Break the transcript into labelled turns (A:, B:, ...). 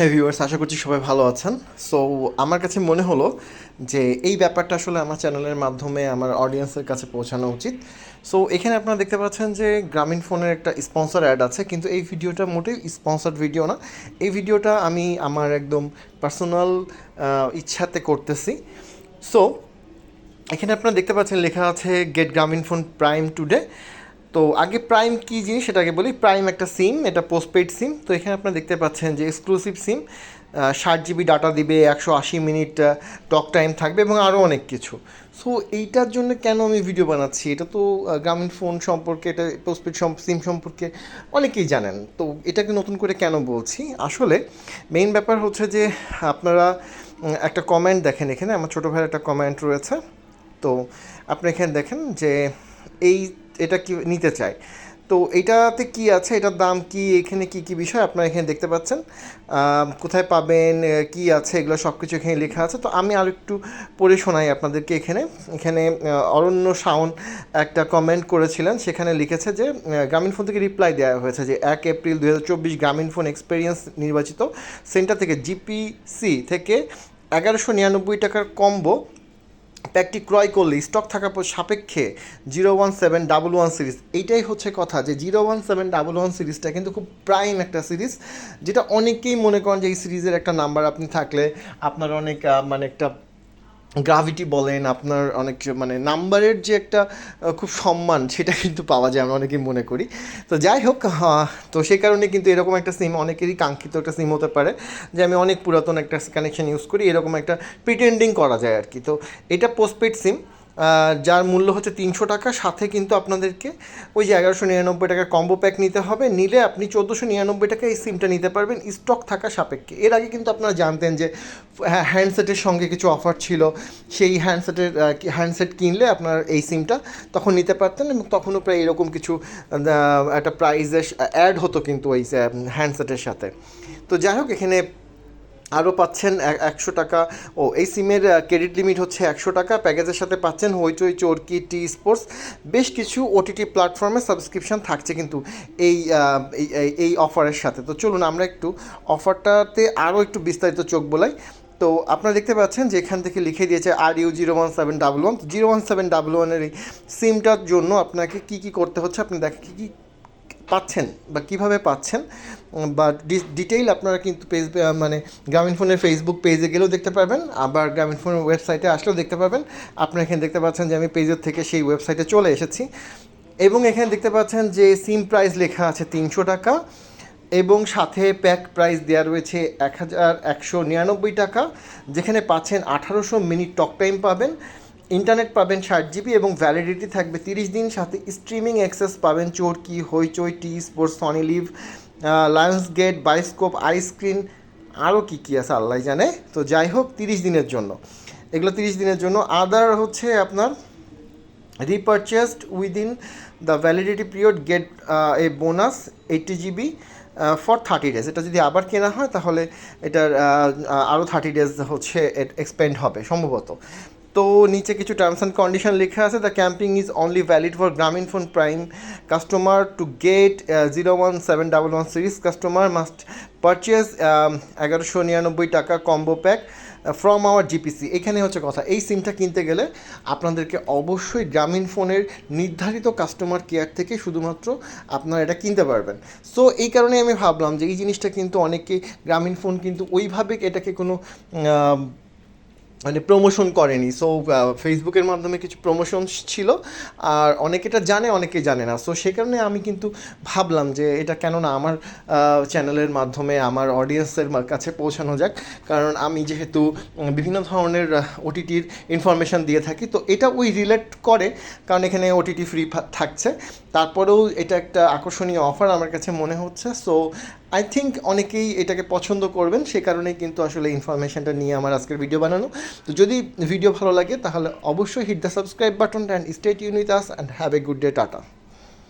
A: হ্যাঁ ভিউয়ার্স আশা করছি সবাই ভালো আছেন। সো আমার কাছে মনে হলো যে এই ব্যাপারটা আসলে আমার চ্যানেলের মাধ্যমে আমার অডিয়েন্সের কাছে পৌঁছানো উচিত। সো এখানে আপনারা দেখতে পাচ্ছেন যে গ্রামীণ ফোনের একটা স্পন্সর অ্যাড আছে, কিন্তু এই ভিডিওটা মোটেই স্পন্সর্ড ভিডিও না। এই ভিডিওটা আমি আমার একদম পার্সোনাল ইচ্ছাতে করতেছি। সো এখানে আপনারা দেখতে পাচ্ছেন লেখা আছে গেট গ্রামীণ ফোন প্রাইম টুডে তো আগে প্রাইম কী জিনিস সেটা আগে বলি? প্রাইম একটা সিম এটা পোস্টপেড সিম তো এখানে আপনারা দেখতে পাচ্ছেন যে এক্সক্লুসিভ সিম ষাট জিবি ডাটা দিবে, একশো আশি মিনিট টক টাইম থাকবে এবং আরও অনেক কিছু। সো এইটার জন্য কেন আমি ভিডিও বানাচ্ছি? এটা তো গ্রামীণ ফোন সম্পর্কে, এটা পোস্টপেড সিম সম্পর্কে অনেকেই জানেন। তো এটাকে নতুন করে কেন বলছি? আসলে মেইন ব্যাপার হচ্ছে যে আপনারা একটা কমেন্ট দেখেন এখানে। আমার ছোটো ভাইয়ের একটা কমেন্ট রয়েছে। তো আপনি এখানে দেখেন যে এই এটা কি নিতে চাই তো এটাতে কি আছে? এটার দাম কি? এখানে কি কি বিষয়? আপনারা এখানে দেখতে পাচ্ছেন। কোথায় পাবেন? কি আছে? এগুলো সব কিছু এখানে লেখা আছে। তো আমি আর একটু পড়ে শোনাই আপনাদেরকে এখানে। এখানে অরণ্য শাওন একটা কমেন্ট করেছিলেন। সেখানে লিখেছে যে গ্রামীণ ফোন থেকে রিপ্লাই দেওয়া হয়েছে যে, এক এপ্রিল দু হাজার চব্বিশ গ্রামীণ ফোন এক্সপেরিয়েন্স নির্বাচিত। সেন্টার থেকে জিপিসি থেকে এগারোশো নিরানব্বই টাকার কম্বো প্যাকটি ক্রয় করলে স্টক থাকার পর সাপেক্ষে zero one seven double one series. এইটাই হচ্ছে কথা যে zero one seven double one সিরিজটা কিন্তু খুব প্রাইম একটা সিরিজ, যেটা অনেকেই মনে করেন যে এই সিরিজের একটা নাম্বার আপনি থাকলে আপনার অনেক মানে একটা গ্রাভিটি বলেন, আপনার অনেক মানে নাম্বারের যে একটা খুব সম্মান, সেটা কিন্তু পাওয়া যায়, আমরা অনেকেই মনে করি। তো যাই হোক তো সেই কারণে কিন্তু এরকম একটা সিম, অনেকেরই কাঙ্ক্ষিত একটা সিম হতে পারে, যে আমি অনেক পুরাতন একটা কানেকশান ইউজ করি, এরকম একটা প্রিটেন্ডিং করা যায় আর কি। তো এটা পোস্টপেড সিম যার মূল্য হচ্ছে তিনশো টাকা। সাথে কিন্তু আপনাদেরকে ওই যে এগারোশো নিরানব্বই টাকার কম্বো প্যাক নিতে হবে। নিলে আপনি চোদ্দোশো নিরানব্বই টাকা এই সিমটা নিতে পারবেন। স্টক থাকা সাপেক্ষে। এর আগে কিন্তু আপনারা জানতেন যে হ্যাঁ হ্যান্ডসেটের সঙ্গে কিছু অফার ছিল। সেই হ্যান্ডসেটের হ্যান্ডসেট কিনলে আপনার এই সিমটা তখন নিতে পারতেন এবং তখনও প্রায় এরকম কিছু একটা প্রাইজে অ্যাড হতো কিন্তু ওই হ্যান্ডসেটের সাথে। তো যাই হোক, এখানে আরও পাচ্ছেন একশো টাকা। ও, এই সিমের ক্রেডিট লিমিট হচ্ছে একশো টাকা। প্যাকেজের সাথে পাচ্ছেন হইচই, চরকি টি স্পোর্টস বেশ কিছু ওটিটি প্ল্যাটফর্মে সাবস্ক্রিপশন থাকছে কিন্তু এই এই- অফারের সাথে। তো চলুন আমরা একটু অফারটাতে আরও একটু বিস্তারিত চোখ বোলাই। তো আপনারা দেখতে পাচ্ছেন যে এখান থেকে লিখে দিয়েছে আর you zero one seven double one zero one seven double ওয়ানের এই সিমটার জন্য আপনাকে কী কী করতে হচ্ছে? আপনি দেখেন কী কী পাচ্ছেন বা কীভাবে পাচ্ছেন বা ডিটেইল আপনারা কিন্তু পেজ মানে গ্রামীণ ফোনের ফেসবুক পেজে গেলেও দেখতে পারবেন, আবার গ্রামীণ ফোনের ওয়েবসাইটে আসলেও দেখতে পাবেন আপনারা এখানে দেখতে পাচ্ছেন যে আমি পেজের থেকে সেই ওয়েবসাইটে চলে এসেছি। এবং এখানে দেখতে পাচ্ছেন যে সিম প্রাইস লেখা আছে তিনশো টাকা, এবং সাথে প্যাক প্রাইস দেওয়া রয়েছে এক হাজার একশো নিরানব্বই টাকা, যেখানে পাচ্ছেন আঠারোশো মিনিট টক টাইম পাবেন। ইন্টারনেট পাবেন ষাট জিবি এবং ভ্যালিডিটি থাকবে তিরিশ দিন। সাথে স্ট্রিমিং অ্যাক্সেস পাবেন Chorki, Hoichoi, T Sports Sony Liv Lionsgate Bioscope iScreen আরও কী কী আছে আল্লাহ জানে। তো যাই হোক, তিরিশ দিনের জন্য। এগুলো তিরিশ দিনের জন্য। আদার হচ্ছে আপনার repurchased within the validity period get a bonus eighty GB for thirty days এটা যদি আবার কেনা হয়, তাহলে এটার আরও থার্টি ডেজ হচ্ছে এক্সপেন্ড হবে সম্ভবত। তো নিচে কিছু টার্মস অ্যান্ড কন্ডিশন লেখা আছে the campaign is only valid for Grameenphone prime customer to get zero one seven double one series customer must purchase এগারোশো নিরানব্বই টাকা combo pack from our GPC এখানে হচ্ছে কথা। এই সিমটা কিনতে গেলে আপনাদেরকে অবশ্যই গ্রামীণ ফোনের নির্ধারিত কাস্টমার কেয়ার থেকে শুধুমাত্র আপনারা এটা কিনতে পারবেন। সো এই কারণে আমি ভাবলাম যে এই জিনিসটা কিন্তু অনেকে গ্রামীণ ফোন কিন্তু ওইভাবে এটাকে কোনো মানে প্রমোশন করেনি। সো ফেসবুকের মাধ্যমে কিছু প্রমোশন ছিল, আর অনেকে এটা জানে অনেকে জানে না। সো সে কারণে আমি কিন্তু ভাবলাম যে এটা কেন না আমার চ্যানেলের মাধ্যমে, আমার অডিয়েন্সের কাছে পৌঁছানো যাক। কারণ আমি যেহেতু বিভিন্ন ধরনের ওটিটির ইনফরমেশান দিয়ে থাকি, তো এটা ওই রিলেট করে। কারণ এখানে ওটিটি ফ্রি থাকছে। তারপরেও এটা একটা আকর্ষণীয় অফার আমার কাছে মনে হচ্ছে। সো আই থিঙ্ক অনেকেই এটাকে পছন্দ করবেন, সে কারণেই কিন্তু আসলে ইনফরমেশনটা নিয়ে আমার আজকের ভিডিও বানানো। তো যদি ভিডিও ভালো লাগে, তাহলে অবশ্যই hit the subscribe button and state unit us and have a good day tata.